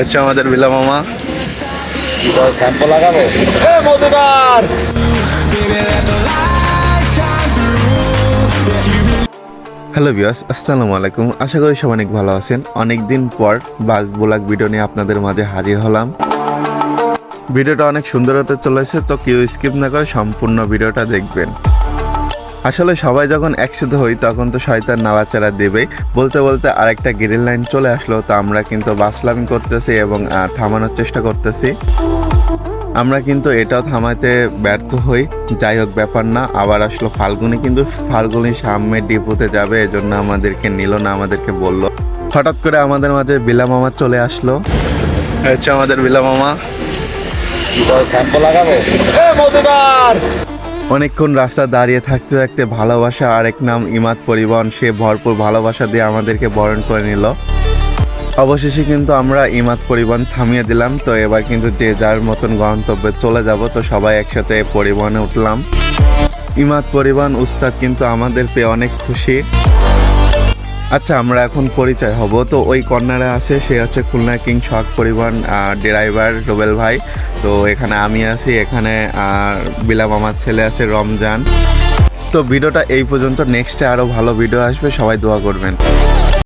হচ্ছে আমাদের বিলা মামা। লাগাবো হ্যালো বিয়াস আসসালামু আলাইকুম। আশা করি সব অনেক ভালো আছেন। অনেক দিন পর বাস বোলাক ভিডিও নিয়ে আপনাদের মাঝে হাজির হলাম। ভিডিওটা অনেক সুন্দর হতে চলেছে তো কেউ স্কিপ না করে সম্পূর্ণ ভিডিওটা দেখবেন। আসলে সবাই যখন একসাথে হই, তখন তো শয়তান নাড়াচাড়া দেবেই। বলতে বলতে আরেকটা গ্রিল লাইন চলে আসলো, তো আমরা কিন্তু বাসলামি করতেছি এবং থামানোর চেষ্টা করতেছি। আমরা কিন্তু এটাও থামাতে ব্যর্থ হই, যাই হোক ব্যাপার না। আবার আসলো ফাল্গুনি, কিন্তু ফাল্গুনি সামনে ডিপোতে যাবে, এজন্য আমাদেরকে নিল না, আমাদেরকে বলল। হঠাৎ করে আমাদের মাঝে বিলা মামা চলে আসলো। হচ্ছে আমাদের বিলা মামা। লাগাবো? অনেকক্ষণ রাস্তা দাঁড়িয়ে থাকতে থাকতে ভালোবাসা আরেক নাম ইমাদ পরিবহন, সে ভরপুর ভালোবাসা দিয়ে আমাদেরকে বরণ করে নিল। অবশেষে কিন্তু আমরা ইমাদ পরিবহন থামিয়ে দিলাম, তো এবার কিন্তু যে যার মতন গন্তব্যে চলে যাব, তো সবাই একসাথে পরিবহনে উঠলাম। ইমাদ পরিবহন উস্তাদ কিন্তু আমাদের পেয়ে অনেক খুশি। আচ্ছা আমরা এখন পরিচয় হব। তো ওই কর্নারে আছে, সে হচ্ছে খুলনা কিং শখ পরিবহন ড্রাইভার ডোবেল ভাই। তো এখানে আমি আছি, এখানে আর বিলাম আমার ছেলে আছে রমজান। তো ভিডিওটা এই পর্যন্ত, নেক্সটে আরও ভালো ভিডিও আসবে, সবাই দোয়া করবেন।